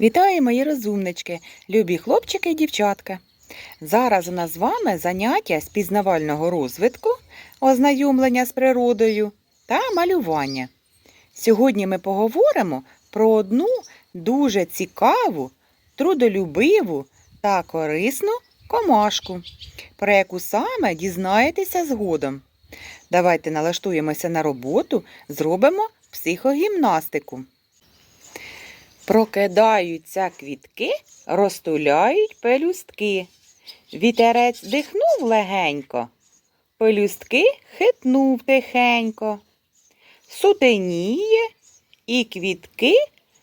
Вітаю, мої розумнички, любі хлопчики і дівчатка. Зараз у нас з вами заняття з пізнавального розвитку, ознайомлення з природою та малювання. Сьогодні ми поговоримо про одну дуже цікаву, трудолюбиву та корисну комашку, про яку саме дізнаєтеся згодом. Давайте налаштуємося на роботу, зробимо психогімнастику. Прокидаються квітки, розтуляють пелюстки. Вітерець дихнув легенько, пелюстки хитнув тихенько. Сутеніє і квітки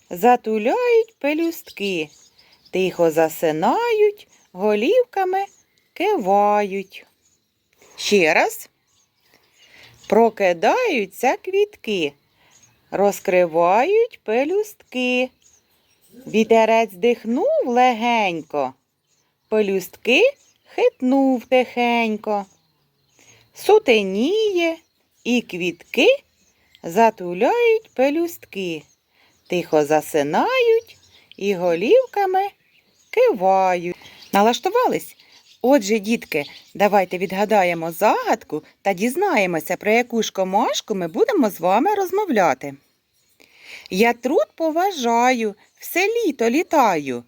затуляють пелюстки, тихо засинають, голівками кивають. Ще раз. Прокидаються квітки, розкривають пелюстки. Вітерець дихнув легенько, пелюстки хитнув тихенько. Сутеніє і квітки затуляють пелюстки, тихо засинають і голівками кивають. Налаштувались? Отже, дітки, давайте відгадаємо загадку та дізнаємося, про яку ж комашку ми будемо з вами розмовляти. Я труд поважаю, все літо літаю,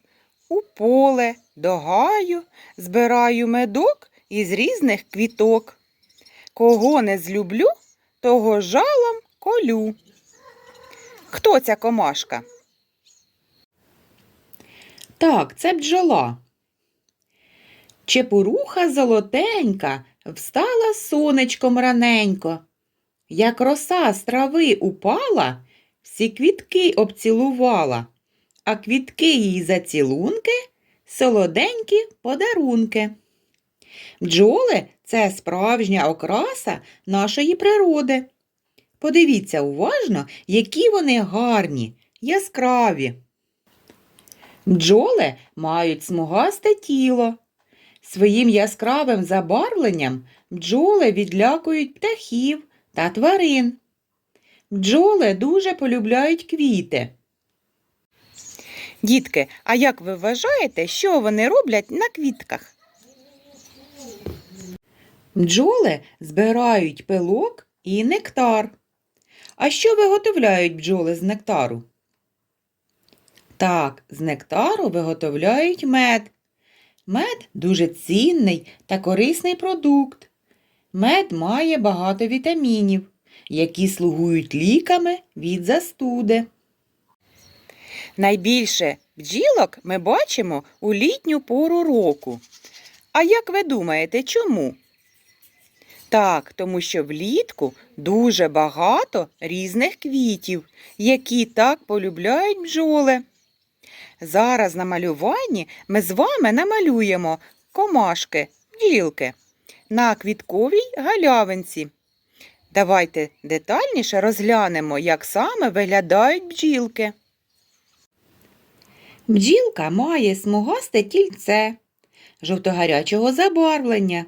у поле, до гаю, збираю медок із різних квіток. Кого не злюблю, того жалом колю. Хто ця комашка? Так, це бджола. Чепуруха золотенька встала сонечком раненько. Як роса з трави упала, всі квітки обцілувала, а квітки їй зацілунки, солоденькі подарунки. Бджоли це справжня окраса нашої природи. Подивіться уважно, які вони гарні, яскраві. Бджоли мають смугасте тіло. Своїм яскравим забарвленням бджоли відлякують птахів та тварин. Бджоли дуже полюбляють квіти. Дітки, а як ви вважаєте, що вони роблять на квітках? Бджоли збирають пилок і нектар. А що виготовляють бджоли з нектару? Так, з нектару виготовляють мед. Мед дуже цінний та корисний продукт. Мед має багато вітамінів, які слугують ліками від застуди. Найбільше бджілок ми бачимо у літню пору року. А як ви думаєте, чому? Так, тому що влітку дуже багато різних квітів, які так полюбляють бджоли. Зараз на малюванні ми з вами намалюємо комашки, бджілки на квітковій галявинці. Давайте детальніше розглянемо, як саме виглядають бджілки. Бджілка має смугасте тільце жовтогарячого забарвлення.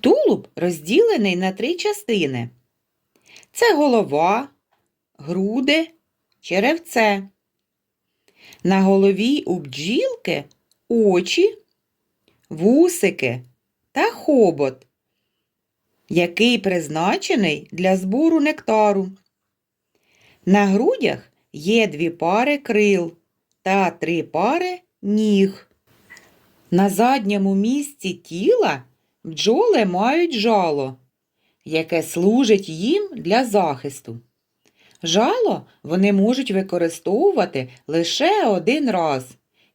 Тулуб розділений на три частини. Це голова, груди, черевце. На голові у бджілки очі, вусики та хобот, який призначений для збору нектару. На грудях є дві пари крил та три пари ніг. На задньому місці тіла бджоли мають жало, яке служить їм для захисту. Жало вони можуть використовувати лише один раз.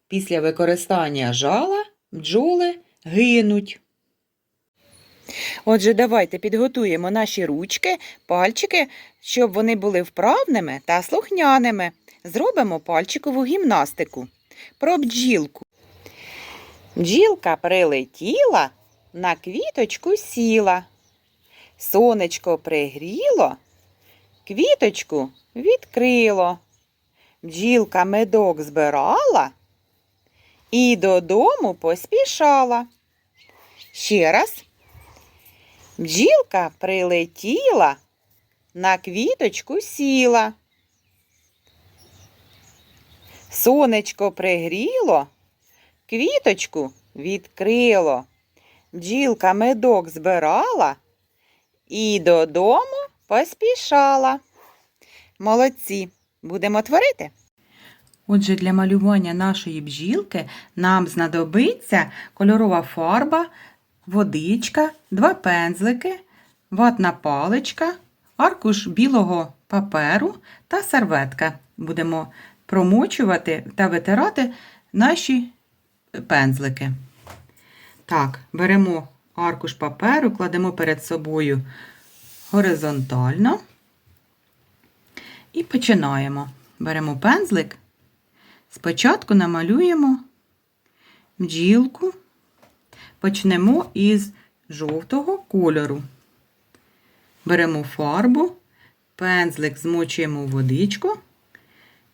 Після використання жала бджоли гинуть. Отже, давайте підготуємо наші ручки, пальчики, щоб вони були вправними та слухняними. Зробимо пальчикову гімнастику. Про бджілку. Бджілка прилетіла, на квіточку сіла. Сонечко пригріло, квіточку відкрило. Бджілка медок збирала і додому поспішала. Ще раз. Бджілка прилетіла, на квіточку сіла. Сонечко пригріло, квіточку відкрило. Бджілка медок збирала і додому поспішала. Молодці, будемо творити. Отже, для малювання нашої бджілки нам знадобиться кольорова фарба, водичка, два пензлики, ватна паличка, аркуш білого паперу та серветка. Будемо промочувати та витирати наші пензлики. Так, беремо аркуш паперу, кладемо перед собою горизонтально і починаємо. Беремо пензлик. Спочатку намалюємо бджілку, почнемо із жовтого кольору. Беремо фарбу, пензлик змочуємо в водичку,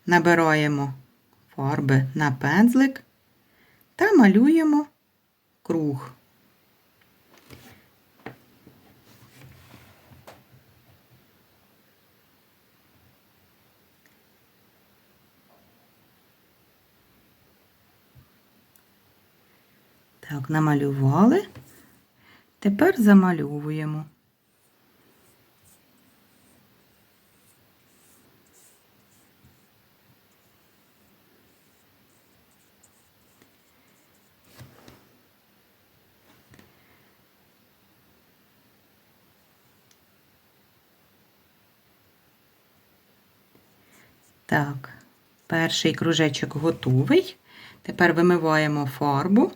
набираємо фарби на пензлик та малюємо круг. Так, намалювали. Тепер замальовуємо. Так, перший кружечок готовий. Тепер вимиваємо фарбу.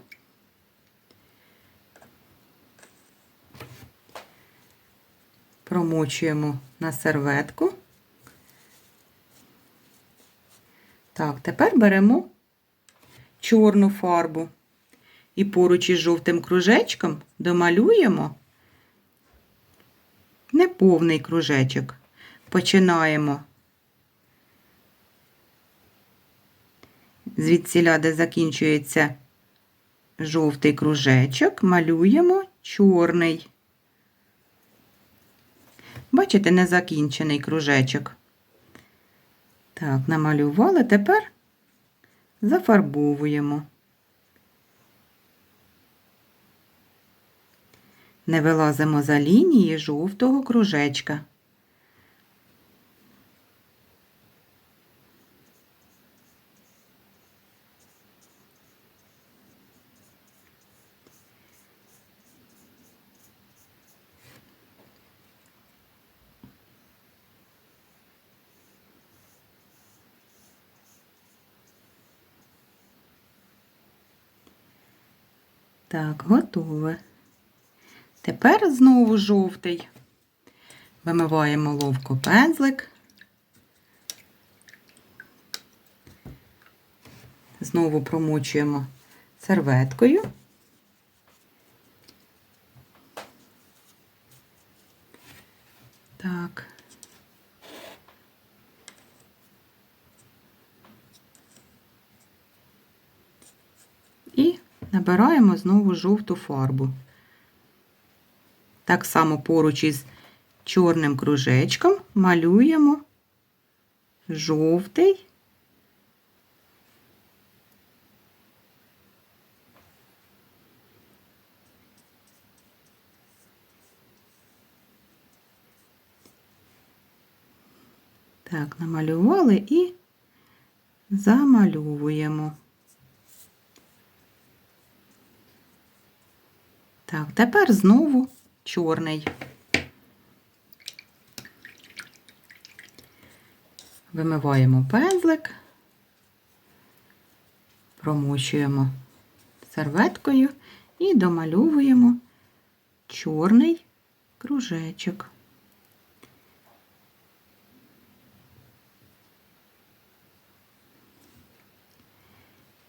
Промочуємо на серветку. Так, тепер беремо чорну фарбу і поруч із жовтим кружечком домалюємо неповний кружечок. Починаємо звідсіля, де закінчується жовтий кружечок, малюємо чорний. Бачите, незакінчений кружечок. Так, намалювали, тепер зафарбовуємо. Не вилазимо за лінії жовтого кружечка. Так, готове. Тепер знову жовтий. Вимиваємо ловко пензлик. Знову промочуємо серветкою. Так. І набираємо знову жовту фарбу. Так само поруч із чорним кружечком малюємо жовтий. Так, намалювали і замальовуємо. Так, тепер знову чорний. Вимиваємо пензлик, промочуємо серветкою і домальовуємо чорний кружечок.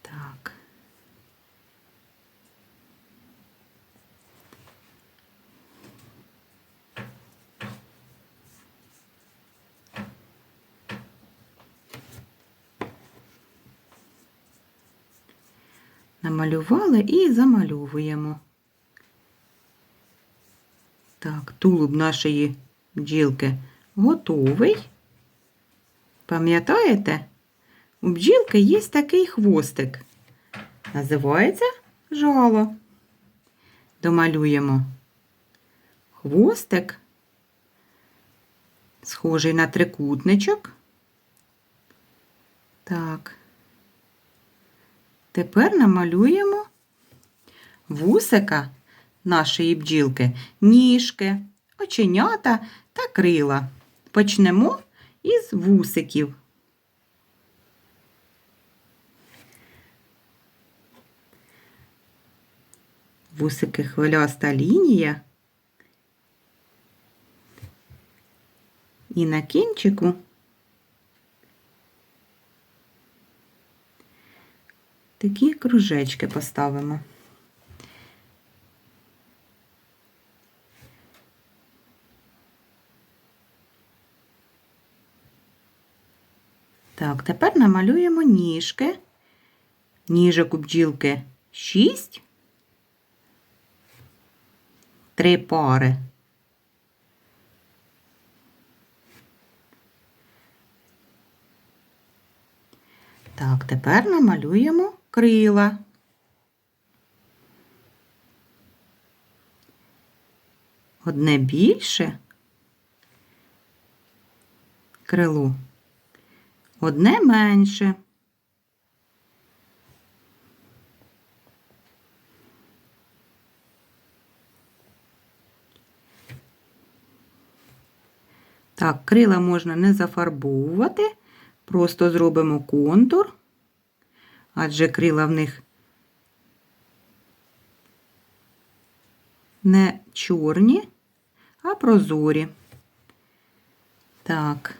Так. Намалювали і замальовуємо. Так, тулуб нашої бджілки готовий. Пам'ятаєте? у бджілки є такий хвостик. Називається жало. Домалюємо хвостик, схожий на трикутничок. Так. Тепер намалюємо вусика нашої бджілки, ніжки, оченята та крила. Почнемо із вусиків. Вусики хвиляста лінія. І на кінчику такі кружечки поставимо. Так, тепер намалюємо ніжки. Ніжок у бджілки 6, три пари. Так, тепер намалюємо крила. Одне більше крило, одне менше. Так, крила можна не зафарбовувати, просто зробимо контур, адже крила в них не чорні, а прозорі. Так,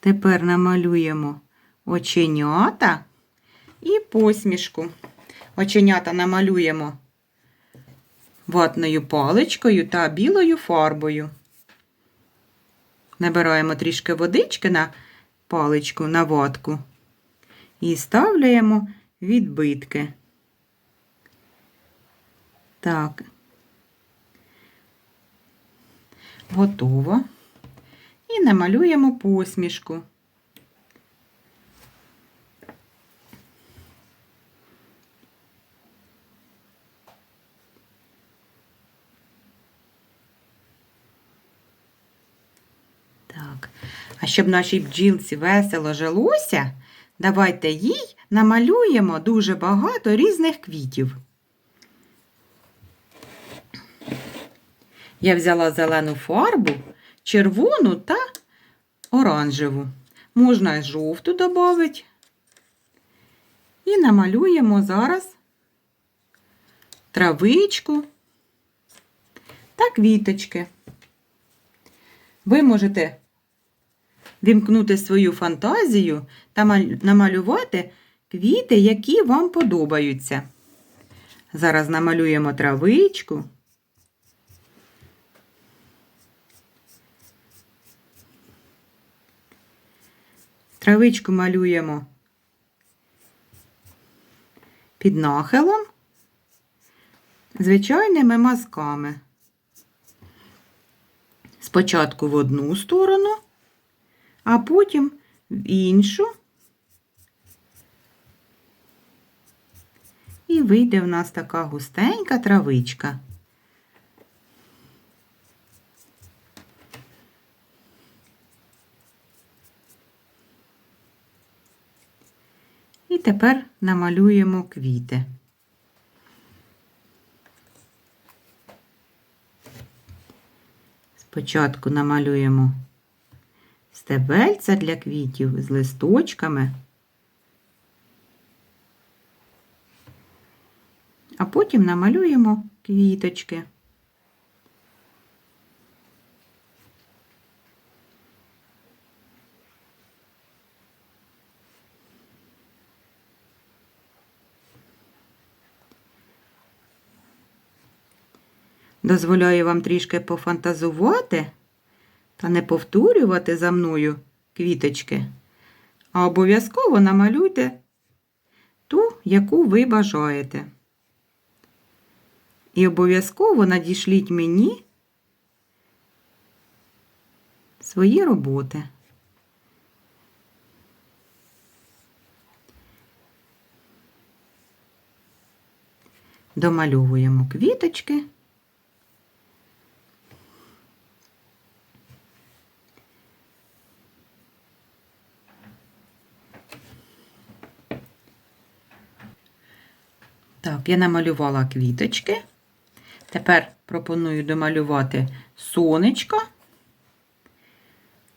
тепер намалюємо оченята і посмішку. Оченята намалюємо ватною паличкою та білою фарбою. Набираємо трішки водички на паличку, на ватку і ставляємо відбитки. Так, готово. І намалюємо посмішку. Так, а щоб нашій бджілці весело жилося, давайте їй намалюємо дуже багато різних квітів. Я взяла зелену фарбу, червону та оранжеву. Можна і жовту додати. І намалюємо зараз травичку та квіточки. Ви можете вімкнути свою фантазію та намалювати квіти, які вам подобаються. Зараз намалюємо травичку. Травичку малюємо під нахилом звичайними мазками. Спочатку в одну сторону, а потім в іншу. І вийде в нас така густенька травичка. І тепер намалюємо квіти. Спочатку намалюємо стебельця для квітів з листочками, а потім намалюємо квіточки. Дозволяю вам трішки пофантазувати та не повторювати за мною квіточки, а обов'язково намалюйте ту, яку ви бажаєте. І обов'язково надішліть мені свої роботи. Домальовуємо квіточки. Так, я намалювала квіточки. Тепер пропоную домалювати сонечко,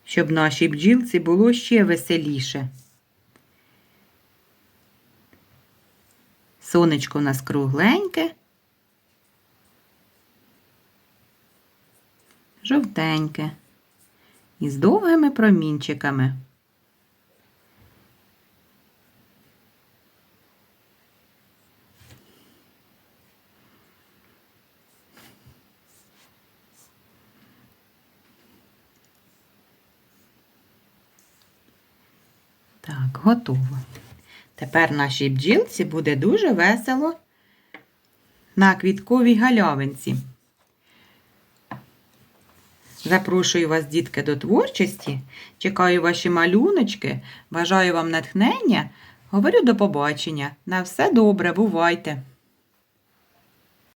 щоб нашій бджілці було ще веселіше. Сонечко у нас кругленьке, жовтеньке і з довгими промінчиками. Так, готово. Тепер нашій бджілці буде дуже весело на квітковій галявинці. Запрошую вас, дітки, до творчості. Чекаю ваші малюночки. Бажаю вам натхнення. Говорю до побачення. На все добре, бувайте!